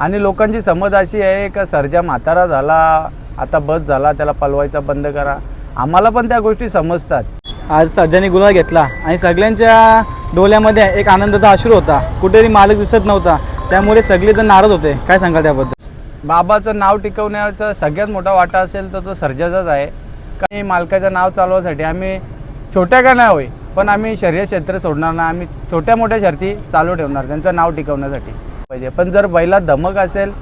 आणि लोकांची समज अशी आहे का सर्जा म्हातारा झाला आता बस झाला त्याला पलवायचा बंद करा. आम्हाला पण त्या गोष्टी समजतात. आज सर्जाने गुलाल घेतला आणि सगळ्यांच्या डोळ्यामध्ये एक आनंदाचा अश्रू होता. कुठेतरी मालक दिसत नव्हता. त्यामुळे सगळेजण नाराज होते. काय सांगाल त्याबद्दल? बाबाचं नाव टिकवण्याचा सगळ्यात मोठा वाटा असेल तर तो सर्जाचाच आहे. काही मालकाचं नाव चालवासाठी आम्ही छोट्या का नाही होय पण आम्ही शर्यत क्षेत्र सोडणार नाही. आम्ही छोट्या मोठ्या शर्ती चालू ठेवणार. त्यांचं नाव टिकवण्यासाठी. पाहिजे. पण जर बैलात धमक असेल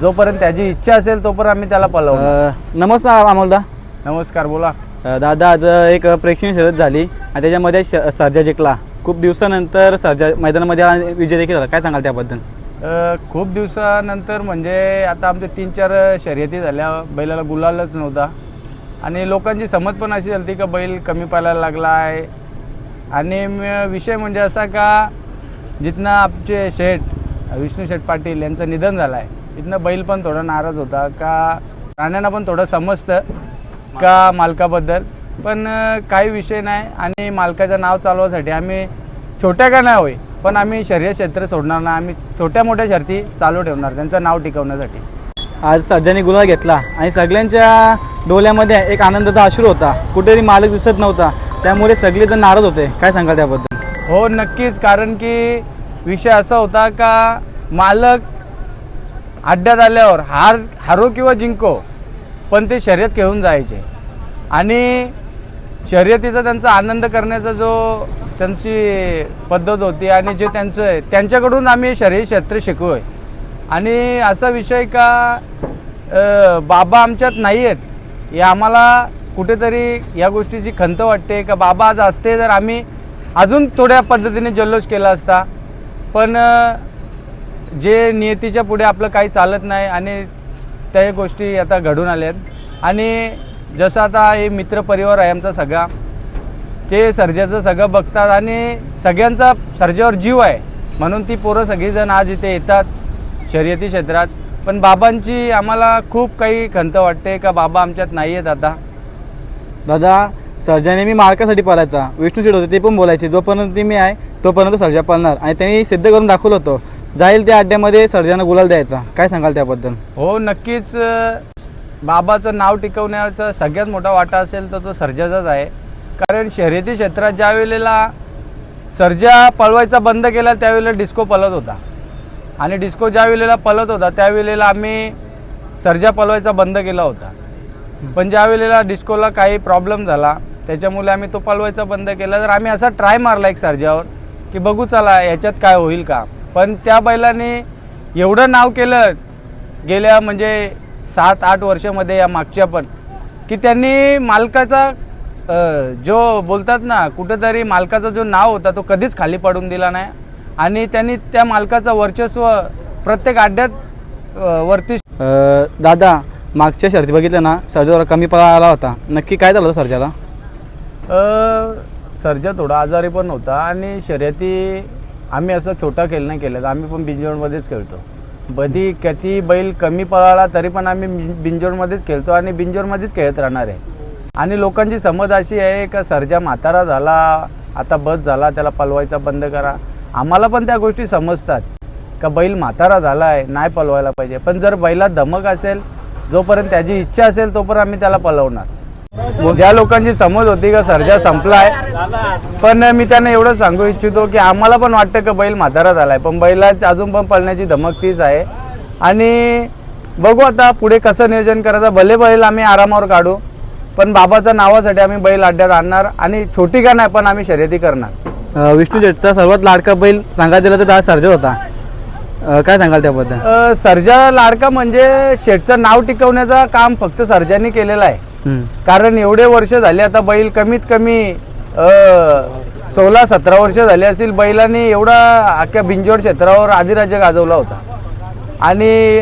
जोपर्यंत त्याची इच्छा असेल तोपर्यंत आम्ही त्याला अ, नमस्कार अमोलदा. नमस्कार बोला. अ, दादा आज एक प्रेक्षणीय शर्यत झाली. आणि त्याच्यामध्ये श- सर्जा जिंकला. खूप दिवसानंतर सर्जा मैदानामध्ये आला आणि विजय देखील झाला. काय सांगाल त्याबद्दल? अ, खूप दिवसानंतर म्हणजे आता आमच्या तीन चार शर्यती झाल्या. बैलाला गुलालच नव्हता. आणि लोकांची समज पण अशी झाली का बैल कमी पालायला लागला आहे. आणि म- विषय म्हणजे असा का जिथनं आमचे शेठ विष्णू शेठ पाटील यांचं निधन झालं आहे तिथनं बैल पण थोडा नाराज होता. का राण्यांना पण थोडं समजतं का मालकाबद्दल. पण काही विषय नाही आणि मालकाचं नाव चालवासाठी आम्ही छोट्या का नाही होय पण आम्ही शर्यत क्षेत्र सोडणार नाही. आम्ही छोट्या मोठ्या शर्ती चालू ठेवणार त्यांचं नाव टिकवण्यासाठी. आज सर्जाने गुलाल घेतला आणि सगळ्यांच्या डोळ्यामध्ये एक आनंदाचा अश्रू होता. कुठेतरी मालक दिसत नव्हता. त्यामुळे सगळेजण नाराज होते. काय सांगाल त्याबद्दल? हो नक्कीच. कारण की विषय असा होता का मालक अड्ड्यात आल्यावर हार हारो किंवा जिंको पण ते शर्यत घेऊन जायचे. आणि शर्यतीचा त्यांचा आनंद करण्याचा जो त्यांची पद्धत होती आणि जे त्यांचं आहे त्यांच्याकडून आम्ही शर्यत क्षेत्र आहे आणि असा विषय का बाबा आमच्यात नाही आहेत हे आम्हाला कुठेतरी या गोष्टीची खंत वाटते का बाबा आज असते तर आम्ही अजून थोड्या पद्धतीने जल्लोष केला असता. पण जे नियतीच्या पुढे आपलं काही चालत नाही आणि त्या गोष्टी आता घडून आल्या आहेत. आणि जसं आता हे मित्रपरिवार आहे आमचा सगळा ते सर्जाचं सगळं बघतात आणि सगळ्यांचा सर्जावर जीव आहे. म्हणून ती पोरं सगळीजण आज इथे येतात शर्यती क्षेत्रात. पण बाबांची आम्हाला खूप काही खंत वाटते का बाबा आमच्यात नाही आहेत आता. दादा सर्जाने मी मार्कासाठी पळायचा विष्णू शेठ होते ते पण बोलायचे. जोपर्यंत मी आहे तोपर्यंत सर्जा पळणार आणि त्यांनी सिद्ध करून दाखवलं होतं. जाईल त्या अड्ड्यामध्ये सर्जानं गुलाल द्यायचा. काय सांगाल त्याबद्दल? हो नक्कीच बाबाचं नाव टिकवण्याचा सगळ्यात मोठा वाटा असेल तर तो सर्जाचाच आहे. कारण शर्यती क्षेत्रात ज्या वेळेला सर्जा पळवायचा बंद केला त्यावेळेला डिस्को पळत होता. आणि डिस्को ज्या वेळेला पळत होता त्यावेळेला आम्ही सर्जा पळवायचा बंद केला होता. पण ज्या वेळेला डिस्कोला काही प्रॉब्लेम झाला त्याच्यामुळे आम्ही तो पळवायचा बंद केला. तर आम्ही असा ट्राय मारला एक सर्जावर की बघू चला याच्यात काय होईल का. पण त्या बैलाने एवढं नाव केलं गेल्या म्हणजे सात आठ वर्षामध्ये या मागच्या पण की त्यांनी मालकाचा जो बोलतात ना कुठंतरी मालकाचा जो नाव होता तो कधीच खाली पडून दिला नाही. आणि त्यांनी त्या मालकाचं वर्चस्व प्रत्येक अड्ड्यात वरती दादा मागच्या शर्ती बघितलं ना सर्जा जरा कमी पळा आला होता. नक्की काय झालं होतं सर्जाला? सर्जा थोडा आजारी पण होता आणि शर्यती आम्ही असं छोटा खेळ नाही केलं आम्ही पण बिंजोडमध्येच खेळतो. कधी किती बैल कमी पळाला तरी पण आम्ही बिंजोडमध्येच खेळतो आणि बिंजोडमध्येच खेळत राहणार आहे. आणि लोकांची समज अशी आहे का सर्जा म्हातारा झाला आता बस झाला त्याला पलवायचा बंद करा. आम्हाला पण त्या गोष्टी समजतात. का बैल म्हातारा झाला आहे नाही पलवायला पाहिजे. पण जर बैलात धमक असेल जोपर्यंत त्याची इच्छा असेल तोपर्यंत आम्ही त्याला पलवणार. ज्या लोकांची समज होती का सर्जा संपलाय. पण मी त्यांना एवढं सांगू इच्छितो की आम्हाला पण वाटतं का बैल म्हातारा झालाय पण बैलाची अजून पण पळण्याची धमक तीच आहे. आणि बघू आता पुढे कसं नियोजन करायचं. भले बैल आम्ही आरामावर काढू पण बाबाच्या नावासाठी आम्ही बैल अड्ड्यात आणणार आणि छोटी का नाही पण आम्ही शर्यती करणार. विष्णू जेटचा सर्वात लाडका बैल सांगायचं झालं तर दादा सर्जत होता. अं, काय सांगाल त्याबद्दल? अ, सर्जा लाडका म्हणजे शेठचं नाव टिकवण्याचं काम फक्त सर्जानी केलेलं आहे. हम्म. कारण एवढे वर्ष झाले आता बैल कमीत कमी सोळा सतरा वर्ष झाली असतील बैलांनी एवढा अख्ख्या बिंजोड क्षेत्रावर आदिराज्य गाजवला होता. आणि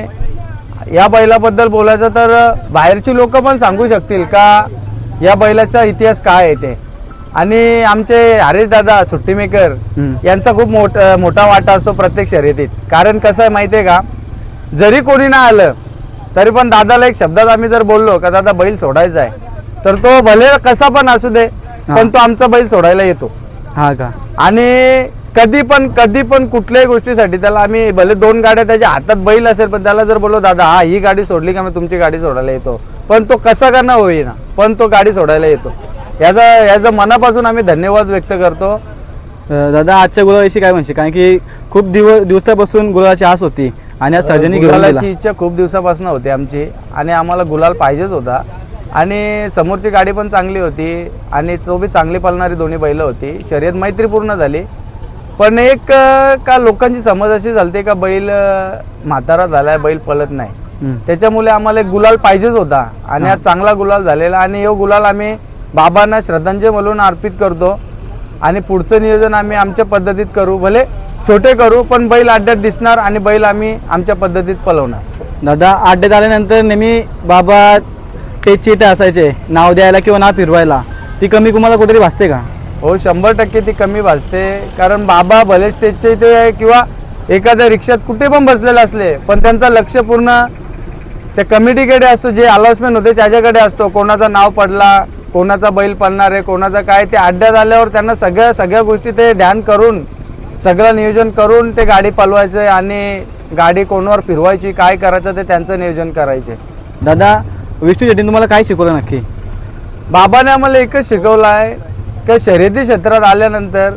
या बैलाबद्दल बोलायचं तर बाहेरची लोक पण सांगू शकतील का या बैलाचा इतिहास काय आहे ते? आणि आमचे हरेश दादा सुट्टी मेकर. यांचा खूप मोठ मोठा वाटा असतो प्रत्येक शर्यतीत. कारण कसं आहे माहिती आहे का? जरी कोणी ना आलं तरी पण दादाला एक शब्दात आम्ही जर बोललो का दादा बैल सोडायचा आहे तर तो भले कसा पण असू दे पण तो आमचा बैल सोडायला येतो. हा का? आणि कधी पण कधी पण कुठल्याही गोष्टीसाठी त्याला आम्ही भले दोन गाड्या त्याच्या हातात बैल असेल पण त्याला जर बोललो दादा हा ही गाडी सोडली का? मी तुमची गाडी सोडायला येतो. पण तो कसा का ना होईना पण तो गाडी सोडायला येतो. याचा याचा मनापासून आम्ही धन्यवाद व्यक्त करतो. दादा आजच्या गुलाबाविषयी काय म्हणशील? कारण की खूप दिवस दिवसापासून गुलाबाची आस होती आणि आज सर्जनी घेऊन गुलालाची गेला. इच्छा खूप दिवसापासून होती आमची आणि आम्हाला गुलाल पाहिजेच होता. आणि समोरची गाडी पण चांगली होती आणि तो बी चांगली पळणारी दोन्ही बैलं होती. शर्यत मैत्रीपूर्ण झाली. पण एक का लोकांची समज अशी झालते का बैल म्हातारा झालाय बैल पळत नाही. त्याच्यामुळे आम्हाला एक गुलाल पाहिजेच होता. आणि आज चांगला गुलाल झालेला आणि यो गुलाल आम्ही बाबांना श्रद्धांजली म्हणून अर्पित करतो आणि पुढचं नियोजन आम्ही आमच्या पद्धतीत करू. भले छोटे करू पण बैल अड्ड्यात दिसणार आणि बैल आम्ही आमच्या पद्धतीत पलवणार. दादा अड्ड्यात आल्यानंतर नेहमी बाबा टेजची इथे असायचे नाव द्यायला किंवा नाव फिरवायला. ती कमी तुम्हाला कुठेतरी भासते का? हो शंभर टक्के ती कमी भासते. कारण बाबा भले स्टेजच्या इथे आहे किंवा एखाद्या रिक्षात कुठे पण बसलेले असले पण त्यांचं लक्ष पूर्ण त्या कमिटीकडे असतो जे अलाउन्समेंट होते त्याच्याकडे असतो. कोणाचं नाव पडला कोणाचा बैल पडणार आहे कोणाचा काय ते अड्ड्यात आल्यावर त्यांना सगळ्या सगळ्या गोष्टी ते ध्यान करून सगळं नियोजन करून ते गाडी पलवायचं आणि गाडी कोणावर फिरवायची काय करायचं ते त्यांचं नियोजन करायचे. दादा विष्णू शेट्टीने तुम्हाला काय शिकवलं नक्की? बाबाने आम्हाला एकच शिकवलं आहे की शर्यती क्षेत्रात आल्यानंतर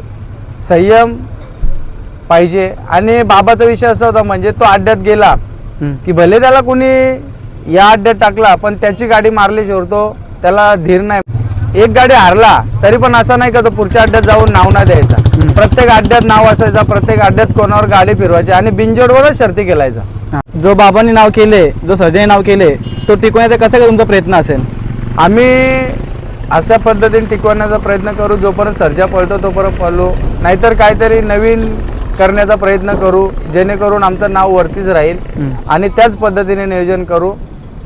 संयम पाहिजे. आणि बाबाचा विषय असा होता म्हणजे तो अड्ड्यात गेला. की भले त्याला कोणी या अड्ड्यात टाकला पण त्याची गाडी मारली शिवतो त्याला धीर नाही. एक गाडी हारला तरी पण असं नाही का तो पुढच्या अड्ड्यात जाऊन नाव नाही द्यायचा. प्रत्येक अड्ड्यात नाव असायचा प्रत्येक अड्ड्यात कोणावर गाडी फिरवायची आणि बिंजोडवरच शर्ती केलायचा. जो बाबांनी नाव केले जो सर्जने नाव केले तो टिकवण्याचा कसा काय तुमचा प्रयत्न असेल? आम्ही अशा पद्धतीने टिकवण्याचा प्रयत्न करू जोपर्यंत सर्जा पळतो तोपर्यंत पळू. नाहीतर काहीतरी नवीन करण्याचा प्रयत्न करू जेणेकरून आमचं नाव वरतीच राहील. आणि त्याच पद्धतीने नियोजन करू.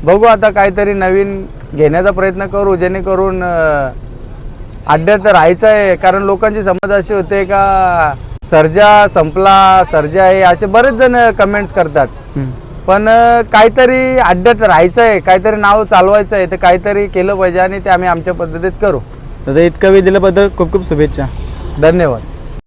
बघू आता काहीतरी नवीन घेण्याचा प्रयत्न करू जेणेकरून अड्ड्यात राहायचं आहे कारण लोकांची समज अशी होते का सर्जा संपला सर्जा आहे असे बरेच जण कमेंट्स करतात. पण काहीतरी अड्ड्यात राहायचं आहे काहीतरी नाव चालवायचं आहे ते काहीतरी केलं पाहिजे आणि ते आम्ही आमच्या पद्धतीत करू. दादा इतका वेळ दिल्याबद्दल खूप खूप शुभेच्छा. धन्यवाद.